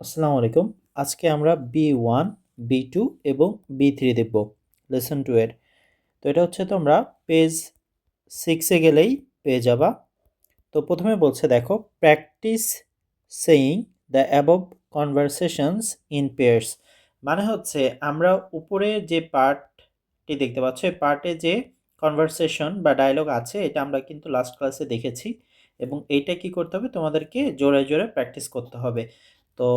আসসালামু আলাইকুম। আজকে আমরা বি ওয়ান, বি টু এবং বি থ্রি দেখব। লেসন টু এর। তো এটা হচ্ছে তোমরা পেজ সিক্সে গেলেই পেয়ে যাবা। তো প্রথমে বলছে, দেখো practice saying the above conversations in pairs মানে হচ্ছে, আমরা উপরে যে পার্টটি দেখতে পাচ্ছ, এই পার্টে যে কনভারসেশন বা ডায়লগ আছে, এটা আমরা কিন্তু লাস্ট ক্লাসে দেখেছি। এবং এইটা কি করতে হবে? তোমাদেরকে জোরে জোরে প্র্যাকটিস করতে হবে। তো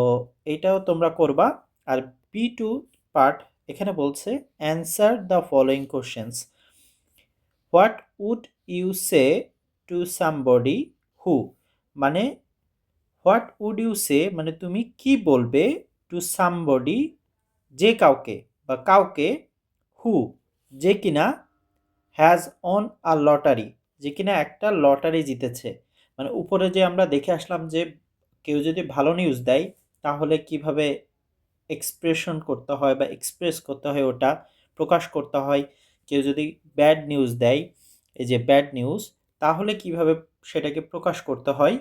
এইটাও তোমরা করবা। আর বি টু পার্ট এখানে বলছে answer the following questions what would you say to somebody who মানে হোয়াট উড ইউ সে মানে তুমি কি বলবে টু সামবডি যে কাউকে বা কাউকে হু যে কিনা হ্যাজ অন আ লটারি যে কিনা একটা লটারি জিতেছে। মানে উপরে যে আমরা দেখে আসলাম যে কেউ যদি ভালো নিউজ দেয় তাহলে কীভাবে এক্সপ্রেশন করতে হয় বা এক্সপ্রেস করতে হয় ওটা প্রকাশ করতে হয়? কেউ যদি ব্যাড নিউজ দেয়, এই যে ব্যাড নিউজ তাহলে কীভাবে সেটাকে প্রকাশ করতে হয়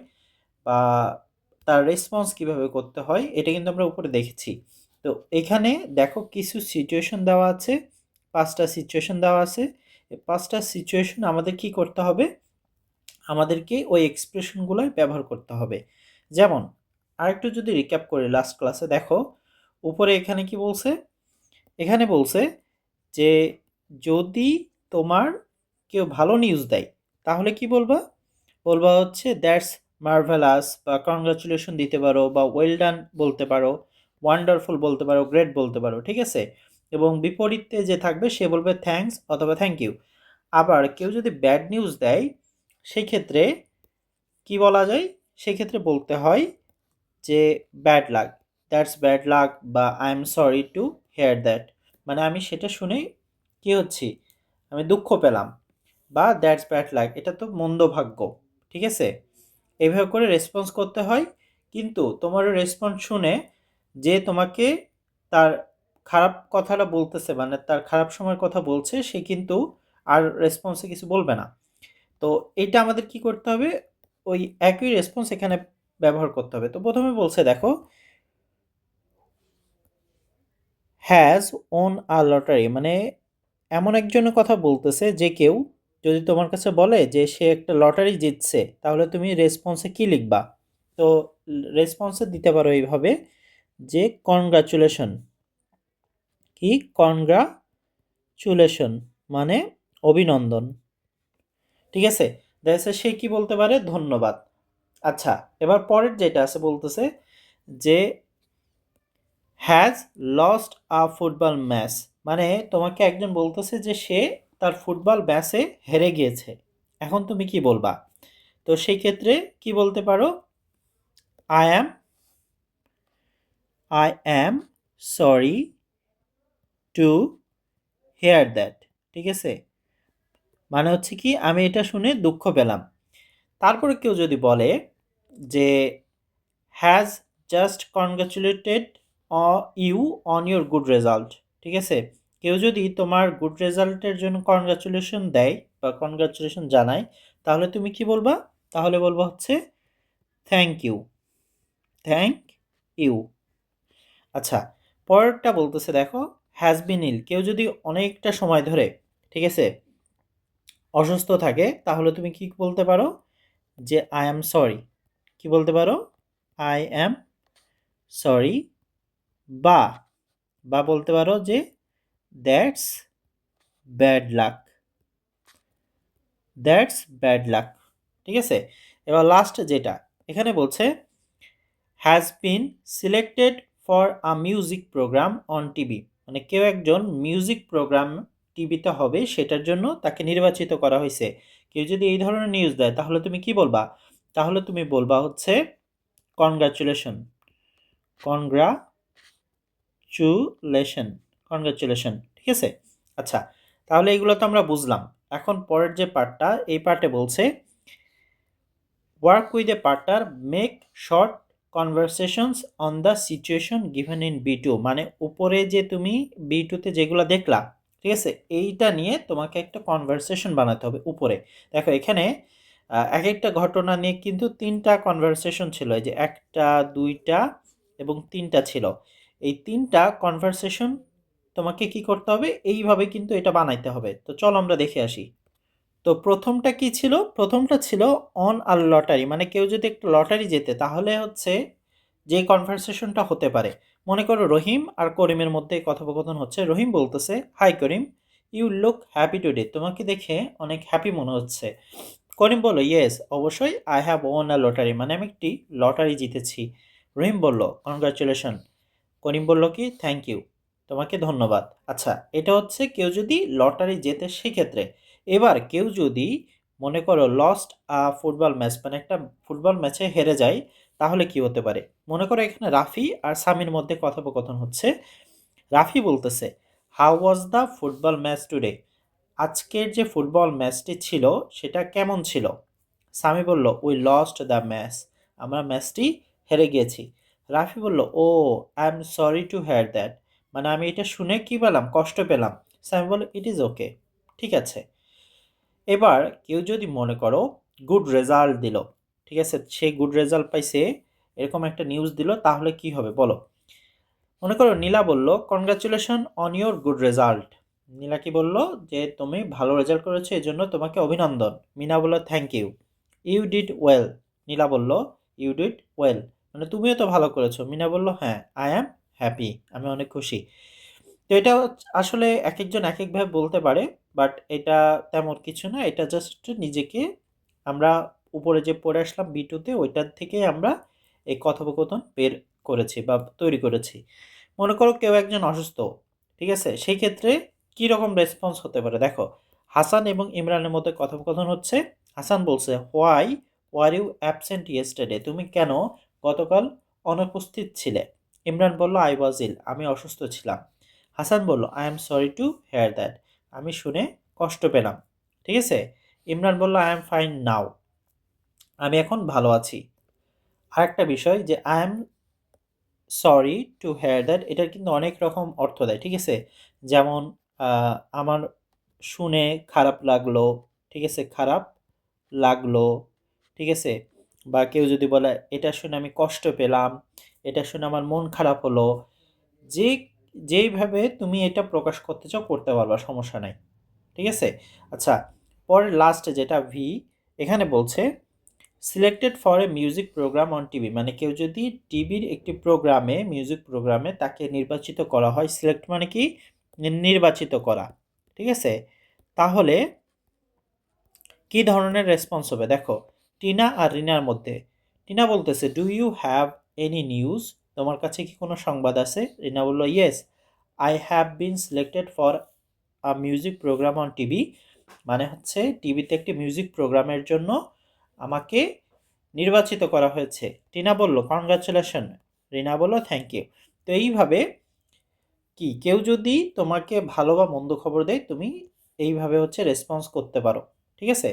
বা তার রেসপন্স কীভাবে করতে হয়, এটা কিন্তু আমরা উপরে দেখেছি। তো এখানে দেখো কিছু সিচুয়েশন দেওয়া আছে, পাঁচটা সিচুয়েশন দেওয়া আছে। পাঁচটা সিচুয়েশন আমাদের কি করতে হবে? আমাদেরকে ওই এক্সপ্রেশনগুলোই ব্যবহার করতে হবে। যেমন আরেকটু যদি রিক্যাপ করে লাস্ট ক্লাসে দেখো, উপরে এখানে কি বলছে? এখানে বলছে যে যদি তোমার কেউ ভালো নিউজ দেয়, তাহলে কি বলবা? বলবা হচ্ছে দ্যাটস মার্ভেলাস বা কংগ্রাচুলেশন দিতে পারো বা ওয়েল ডান বলতে পারো ওয়ান্ডারফুল বলতে পারো গ্রেট বলতে পারো, ঠিক আছে? এবং বিপরীতে যে থাকবে, সে বলবে থ্যাঙ্কস অথবা থ্যাংক ইউ আবার কেউ যদি ব্যাড নিউজ দেয় সেই ক্ষেত্রে কি বলা যায়? সেক্ষেত্রে বলতে হয় যে bad luck that's bad luck বা I am sorry to hear that মানে আমি সেটা শুনেই কী হচ্ছি? আমি দুঃখ পেলাম, বা দ্যাটস ব্যাড লাক এটা তো মন্দ ভাগ্য, ঠিক আছে? এইভাবে করে রেসপন্স করতে হয়, কিন্তু তোমার রেসপন্স শুনে যে তোমাকে তার খারাপ কথাটা বলতেছে মানে তার খারাপ সময়ের কথা বলছে, সে কিন্তু আর রেসপন্সে কিছু বলবে না। তো এটা আমাদের কি করতে হবে? ওই একই রেসপন্স এখানে ব্যবহার করতে হবে। তো প্রথমে বলছে, দেখো হ্যাজ ওন আ লটারি মানে এমন একজনের কথা বলতেছে যে কেউ যদি তোমার কাছে বলে যে সে একটা লটারি জিতছে, তাহলে তুমি রেসপন্সে কি লিখবা? তো রেসপন্সে দিতে পারো এইভাবে যে কনগ্রাচুলেশন কি? কনগ্রাচুলেশন মানে অভিনন্দন। ঠিক আছে? দেখা সে কি বলতে পারে? ধন্যবাদ। আচ্ছা এবার পরের যেটা আছে বলতেছে যে has lost a football match মানে তোমাকে একজন বলতেছে যে সে তার ফুটবল ম্যাচে হেরে গিয়েছে। এখন তুমি কি বলবা? তো সেই ক্ষেত্রে কি বলতে পারো? I am I am sorry to hear that ঠিক আছে? মানে হচ্ছে কি, আমি এটা শুনে দুঃখ পেলাম। তারপরে কেউ যদি বলে যে has just congratulated you on your good result ঠিক আছে? কেউ যদি তোমার গুড রেজাল্টের জন্য কনগ্রাচুলেশন দেয় বা কনগ্রাচুলেশন জানায়, তাহলে তুমি কি বলবা? তাহলে বলবা হচ্ছে থ্যাংক ইউ থ্যাংক ইউ আচ্ছা পরেরটা বলতেছে দেখো হ্যাজ বিন ইল কেউ যদি অনেকটা সময় ধরে, ঠিক আছে, অসুস্থ থাকে, তাহলে তুমি কি বলতে পারো? যে আই অ্যাম সরি কি বলতে পারো? আই অ্যাম সরি বা বা বলতে পারো যে that's bad luck that's bad luck ঠিক আছে? এবার লাস্ট যেটা, এখানে বলছে has been selected for a music programme on TV মানে কেউ একজন মিউজিক প্রোগ্রাম টিভিতে হবে, সেটার জন্য তাকে নির্বাচিত করা হয়েছে। কেউ যদি এই ধরনের নিউজ দেয়, তাহলে তুমি কি বলবা? তাহলে তুমি বলবা হচ্ছে কনগ্রাচুলেশন কনগ্রাচুলেশন কনগ্রাচুলেশন ঠিক আছে? আচ্ছা তাহলে এগুলো তো আমরা বুঝলাম। এখন পরের যে পার্টটা এই পার্টে বলছে work with a partner make short conversations on the situation given in B two মানে উপরে যে তুমি বি টুতে যেগুলো দেখলা ঠিক আছে? এইটা নিয়ে তোমাকে একটা কনভারসেশন বানাতে হবে উপরে। দেখো, এখানে এক একটা ঘটনা নিয়ে কিন্তু তিনটা কনভারসেশন ছিল। যে একটা, দুইটা এবং তিনটা ছিল। এই তিনটা কনভারসেশন তোমাকে কি করতে হবে? এইভাবে কিন্তু এটা বানাইতে হবে। তো চলো আমরা দেখে আসি। তো প্রথমটা কি ছিল? প্রথমটা ছিল অন আর লটারি মানে কেউ যদি একটা লটারি জেতে, তাহলে হচ্ছে যে কনভারসেশনটা হতে পারে। মনে করো রহিম আর করিমের মধ্যে কথোপকথন হচ্ছে। রহিম বলতেছে, hi Karim you look happy today তোমাকে দেখে অনেক হ্যাপি মনে হচ্ছে। করিম বলল ইয়েস অবশ্যই I have won a lottery মানে আমি একটি লটারি জিতেছি। রহিম বলল কনগ্রাচুলেশন করিম বলল কি থ্যাংক ইউ তোমাকে ধন্যবাদ। আচ্ছা এটা হচ্ছে কেউ যদি লটারি জেতে সেক্ষেত্রে, এবার কেউ যদি মনে করো লস্ট আ ফুটবল ম্যাচ মানে একটা ফুটবল ম্যাচে হেরে যায় তাহলে কি হতে পারে? মনে করো এখানে রাফি আর সামির মধ্যে কথোপকথন হচ্ছে। রাফি বলতেছে how was the football match today আজকের যে ফুটবল ম্যাচটি ছিল, সেটা কেমন ছিল? সামি বলল উই লস্ট দ্য ম্যাচ আমরা ম্যাচটি হেরে গিয়েছি। রাফি বলল ও I am sorry to hear that মানে আমি এটা শুনে কি পেলাম? কষ্ট পেলাম। সামি বলল ইট ইজ ওকে ঠিক আছে। এবার কেউ যদি মনে করো গুড রেজাল্ট দিল। ঠিক আছে? সে গুড রেজাল্ট পাইছে, এরকম একটা নিউজ দিল, তাহলে কি হবে? বলো। মনে করো নীলা বলল congratulation on your good result Nila কি বলল? যে তুমি ভালো রেজাল্ট করেছ এই জন্য তোমাকে অভিনন্দন। মিনা বলল thank you you did well Nila বলল ইউ ডিড ওয়েল মানে তুমিও তো ভালো করেছ। মিনা বলল হ্যাঁ আই অ্যাম হ্যাপি আমি অনেক খুশি। তো এটা আসলে এক একজন এক একভাবে বলতে পারে বাট এটা তেমন কিছু না, এটা জাস্ট নিজেকে আমরা উপরে যে পড়ে আসলাম বি টুতে ওইটার থেকে আমরা এই কথোপকথন বের করেছি বা তৈরি করেছি। মনে করো কেউ একজন অসুস্থ, ঠিক আছে? সেই ক্ষেত্রে কী রকম রেসপন্স হতে পারে? দেখো, হাসান এবং ইমরানের মধ্যে কথোপকথন হচ্ছে, হাসান বলছে why were you absent yesterday তুমি কেন গতকাল অনুপস্থিত ছিলে? ইমরান বলল আই ওয়াজ ইল আমি অসুস্থ ছিলাম। হাসান বলল I am sorry to hear that আমি শুনে কষ্ট পেলাম। ঠিক আছে? ইমরান বলল আই এম ফাইন নাও আমি এখন ভালো আছি। আর একটা বিষয় যে I am sorry to hear that এটার কিন্তু অনেক রকম অর্থ দেয়, ঠিক আছে? যেমন আমার শুনে খারাপ লাগল, ঠিক আছে? খারাপ লাগল, ঠিক আছে? বা কেউ যদি বলে, এটা শুনে আমি কষ্ট পেলাম, এটা শুনে আমার মন খারাপ হলো, যে, যেইভাবে তুমি এটা প্রকাশ করতে চাও, করতে পারবা, সমস্যা নাই, ঠিক আছে? আচ্ছা পরের লাস্ট যেটা ভি এখানে বলছে selected for a music programme on TV মানে কেউ যদি টিভির একটি প্রোগ্রামে মিউজিক প্রোগ্রামে তাকে নির্বাচিত করা হয় সিলেক্ট মানে কি? নির্বাচিত করা। ঠিক আছে? তাহলে কি ধরনের রেসপন্স হবে? দেখো, টিনা আর রিনার মধ্যে। টিনা বলতেছে do you have any news তোমার কাছে কি কোনো সংবাদ আছে? রিনা বলল yes I have been selected for a music programme on TV মানে হচ্ছে টিভিতে একটি মিউজিক প্রোগ্রামের জন্য আমাকে নির্বাচিত করা হয়েছে। টিনা বলল কনগ্রাচুলেশন রিনা বলল থ্যাংক ইউ তো এইভাবে কি, কেউ যদি তোমাকে ভালো বা মন্দ খবর দেয়, তুমি এইভাবে হচ্ছে রেসপন্স করতে পারো। ঠিক আছে?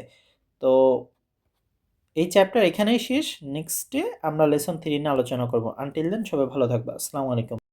তো এই চ্যাপ্টার এখানেই শেষ। নেক্সটে আমরা লেসন থ্রি নিয়ে আলোচনা করব। আনটিল দেন সবাই ভালো থাকবে। আসসালামু আলাইকুম।